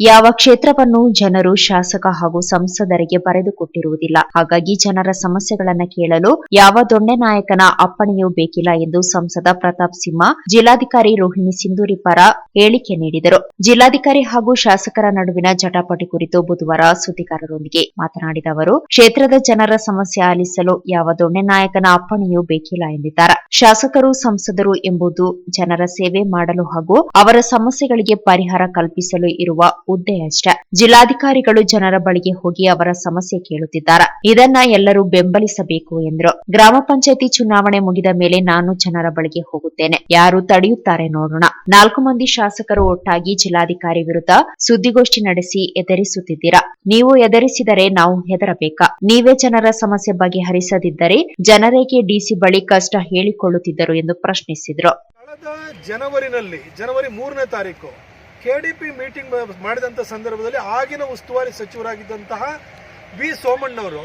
ಯಾವ ಕ್ಷೇತ್ರವನ್ನು ಜನರು ಶಾಸಕ ಹಾಗೂ ಸಂಸದರಿಗೆ ಬರೆದುಕೊಟ್ಟಿರುವುದಿಲ್ಲ. ಹಾಗಾಗಿ ಜನರ ಸಮಸ್ಯೆಗಳನ್ನು ಕೇಳಲು ಯಾವ ದೊಣ್ಣೆ ನಾಯಕನ ಅಪ್ಪಣೆಯೂ ಬೇಕಿಲ್ಲ ಎಂದು ಸಂಸದ ಪ್ರತಾಪ್ ಸಿಂಹ, ಜಿಲ್ಲಾಧಿಕಾರಿ ರೋಹಿಣಿ ಸಿಂಧೂರಿ ಪರ ಹೇಳಿಕೆ ನೀಡಿದರು. ಜಿಲ್ಲಾಧಿಕಾರಿ ಹಾಗೂ ಶಾಸಕರ ನಡುವಿನ ಜಟಾಪಟಿ ಕುರಿತು ಬುಧವಾರ ಸುದ್ದಿಗಾರರೊಂದಿಗೆ ಮಾತನಾಡಿದ ಅವರು, ಕ್ಷೇತ್ರದ ಜನರ ಸಮಸ್ಯೆ ಆಲಿಸಲು ಯಾವ ದೊಣ್ಣೆ ನಾಯಕನ ಅಪ್ಪಣೆಯೂ ಬೇಕಿಲ್ಲ ಎಂದಿದ್ದಾರೆ. ಶಾಸಕರು, ಸಂಸದರು ಎಂಬುದು ಜನರ ಸೇವೆ ಮಾಡಲು ಹಾಗೂ ಅವರ ಸಮಸ್ಯೆಗಳಿಗೆ ಪರಿಹಾರ ಕಲ್ಪಿಸಲು ಇರುವ ಹುದ್ದೆಯಷ್ಟೇ ಜಿಲ್ಲಾಧಿಕಾರಿಗಳು ಜನರ ಬಳಿಗೆ ಹೋಗಿ ಅವರ ಸಮಸ್ಯೆ ಕೇಳುತ್ತಿದ್ದಾರೆ. ಇದನ್ನ ಎಲ್ಲರೂ ಬೆಂಬಲಿಸಬೇಕು ಎಂದರು. ಗ್ರಾಮ ಪಂಚಾಯತಿ ಚುನಾವಣೆ ಮುಗಿದ ಮೇಲೆ ನಾನು ಜನರ ಬಳಿಗೆ ಹೋಗುತ್ತೇನೆ. ಯಾರು ತಡೆಯುತ್ತಾರೆ ನೋಡೋಣ. ನಾಲ್ಕು ಮಂದಿ ಶಾಸಕರು ಒಟ್ಟಾಗಿ ಜಿಲ್ಲಾಧಿಕಾರಿ ವಿರುದ್ಧ ಸುದ್ದಿಗೋಷ್ಠಿ ನಡೆಸಿ ಎದರಿಸುತ್ತಿದ್ದೀರಾ? ನೀವು ಎದರಿಸಿದರೆ ನಾವು ಹೆದರಬೇಕಾ? ನೀವೇ ಜನರ ಸಮಸ್ಯೆ ಬಗೆಹರಿಸದಿದ್ದರೆ ಜನರೇಕೆ ಡಿಸಿ ಬಳಿ ಕಷ್ಟ ಹೇಳಿಕೊಳ್ಳುತ್ತಿದ್ದರು ಎಂದು ಪ್ರಶ್ನಿಸಿದರು. ಜನವರಿನಲ್ಲಿ, ಜನವರಿ ಮೂರನೇ ತಾರೀಕು ಕೆ ಡಿ ಪಿ ಮೀಟಿಂಗ್ ಮಾಡಿದಂಥ ಸಂದರ್ಭದಲ್ಲಿ ಆಗಿನ ಉಸ್ತುವಾರಿ ಸಚಿವರಾಗಿದ್ದಂತಹ ಬಿ ಸೋಮಣ್ಣವರು,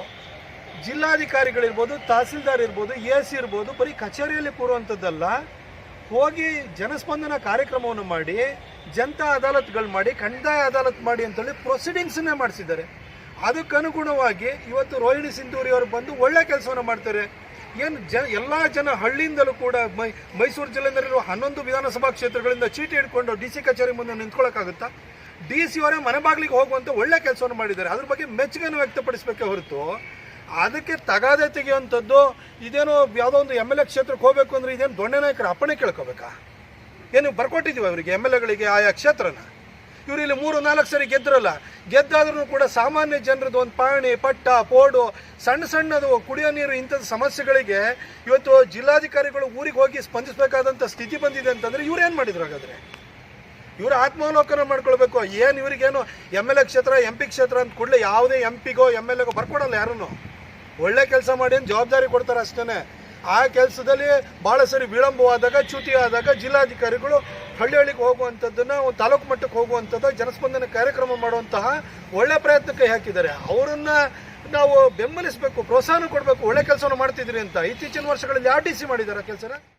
ಜಿಲ್ಲಾಧಿಕಾರಿಗಳಿರ್ಬೋದು, ತಹಸೀಲ್ದಾರ್ ಇರ್ಬೋದು, ಎ ಸಿ ಇರ್ಬೋದು, ಬರೀ ಕಚೇರಿಯಲ್ಲಿ ಕೂರುವಂಥದ್ದಲ್ಲ, ಹೋಗಿ ಜನಸ್ಪಂದನ ಕಾರ್ಯಕ್ರಮವನ್ನು ಮಾಡಿ, ಜನತಾ ಅದಾಲತ್ಗಳು ಮಾಡಿ ಕಂದಾಯ ಅದಾಲತ್ ಮಾಡಿ ಅಂತೇಳಿ ಪ್ರೊಸೀಡಿಂಗ್ಸನ್ನೇ ಮಾಡಿಸಿದ್ದಾರೆ. ಅದಕ್ಕನುಗುಣವಾಗಿ ಇವತ್ತು ರೋಹಿಣಿ ಸಿಂಧೂರಿ ಅವರು ಬಂದು ಒಳ್ಳೆ ಕೆಲಸವನ್ನು ಮಾಡ್ತಾರೆ. ಏನು ಜ ಎಲ್ಲ ಜನ ಹಳ್ಳಿಯಿಂದಲೂ ಕೂಡ ಮೈ, ಮೈಸೂರು ಜಿಲ್ಲೆಯಲ್ಲಿರುವ ಹನ್ನೊಂದು ವಿಧಾನಸಭಾ ಕ್ಷೇತ್ರಗಳಿಂದ ಚೀಟಿ ಹಿಡ್ಕೊಂಡು ಡಿ ಸಿ ಕಚೇರಿ ಮುಂದೆ ನಿಂತ್ಕೊಳ್ಳೋಕ್ಕಾಗುತ್ತಾ ಡಿ ಸಿ ಅವರೇ ಮನೆ ಬಾಗಿಲಿಗೆ ಹೋಗುವಂಥ ಒಳ್ಳೆ ಕೆಲಸವನ್ನು ಮಾಡಿದ್ದಾರೆ. ಅದ್ರ ಬಗ್ಗೆ ಮೆಚ್ಚುಗೆಯನ್ನು ವ್ಯಕ್ತಪಡಿಸಬೇಕೇ ಹೊರತು, ಅದಕ್ಕೆ ತಗಾದೆ ತೆಗೆಯುವಂಥದ್ದು ಇದೇನೋ ಯಾವುದೋ ಒಂದು ಎಂ ಎಲ್ ಎ ಕ್ಷೇತ್ರಕ್ಕೆ ಹೋಗಬೇಕು ಅಂದರೆ ಇದೇನು ದೊಣ್ಣೆ ನಾಯಕರ ಅಪ್ಪಣೆ ಕೇಳ್ಕೋಬೇಕಾ? ಏನು ಬರ್ಕೊಟ್ಟಿದ್ದೀವಿ ಅವರಿಗೆ, ಎಂ ಎಲ್ ಎಗಳಿಗೆ ಆಯಾ ಕ್ಷೇತ್ರನ? ಇವರು ಇಲ್ಲಿ ಮೂರು ನಾಲ್ಕು ಸರಿ ಗೆದ್ರಲ್ಲ, ಗೆದ್ದಾದ್ರೂ ಕೂಡ ಸಾಮಾನ್ಯ ಜನರದ್ದು ಒಂದು ಪಾಣಿ, ಪಟ್ಟ, ಪೋಡು, ಸಣ್ಣ ಸಣ್ಣದು ಕುಡಿಯೋ ನೀರು ಇಂಥದ್ದು ಸಮಸ್ಯೆಗಳಿಗೆ ಇವತ್ತು ಜಿಲ್ಲಾಧಿಕಾರಿಗಳು ಊರಿಗೆ ಹೋಗಿ ಸ್ಪಂದಿಸಬೇಕಾದಂಥ ಸ್ಥಿತಿ ಬಂದಿದೆ ಅಂತಂದರೆ ಇವ್ರು ಏನು ಮಾಡಿದ್ರು ಹಾಗಾದರೆ? ಇವರು ಆತ್ಮಾವಲೋಕನ ಮಾಡ್ಕೊಳ್ಬೇಕು. ಏನು ಇವರಿಗೇನು ಎಂ ಎಲ್ ಎ ಕ್ಷೇತ್ರ ಎಂ ಪಿ ಕ್ಷೇತ್ರ ಅಂತ ಕೂಡಲೇ ಯಾವುದೇ ಎಂ ಪಿಗೋ ಎಂ ಎಲ್ ಎಗೋ ಬರ್ಕೊಡಲ್ಲ ಯಾರೂ ಒಳ್ಳೆ ಕೆಲಸ ಮಾಡಿ ಅಂತ ಜವಾಬ್ದಾರಿ ಕೊಡ್ತಾರೆ ಅಷ್ಟೇ ಆ ಕೆಲಸದಲ್ಲಿ ಭಾಳ ಸರಿ ವಿಳಂಬವಾದಾಗ, ಚ್ಯುತಿ ಆದಾಗ ಜಿಲ್ಲಾಧಿಕಾರಿಗಳು ಹಳ್ಳಿ ಹಳ್ಳಿಗೆ ಹೋಗುವಂಥದ್ದನ್ನ ತಾಲೂಕು ಮಟ್ಟಕ್ಕೆ ಹೋಗುವಂಥದ್ದು ಜನಸ್ಪಂದನ ಕಾರ್ಯಕ್ರಮ ಮಾಡುವಂತಹ ಒಳ್ಳೆ ಕೈ ಹಾಕಿದ್ದಾರೆ. ಅವರನ್ನ ನಾವು ಬೆಂಬಲಿಸಬೇಕು ಪ್ರೋತ್ಸಾಹ ಕೊಡಬೇಕು, ಒಳ್ಳೆ ಕೆಲಸವನ್ನು ಮಾಡ್ತಿದ್ರಿ ಅಂತ ಇತ್ತೀಚಿನ ವರ್ಷಗಳಲ್ಲಿ ಆರ್ ಟಿ ಸಿ ಮಾಡಿದ್ದಾರೆ ಕೆಲಸನ.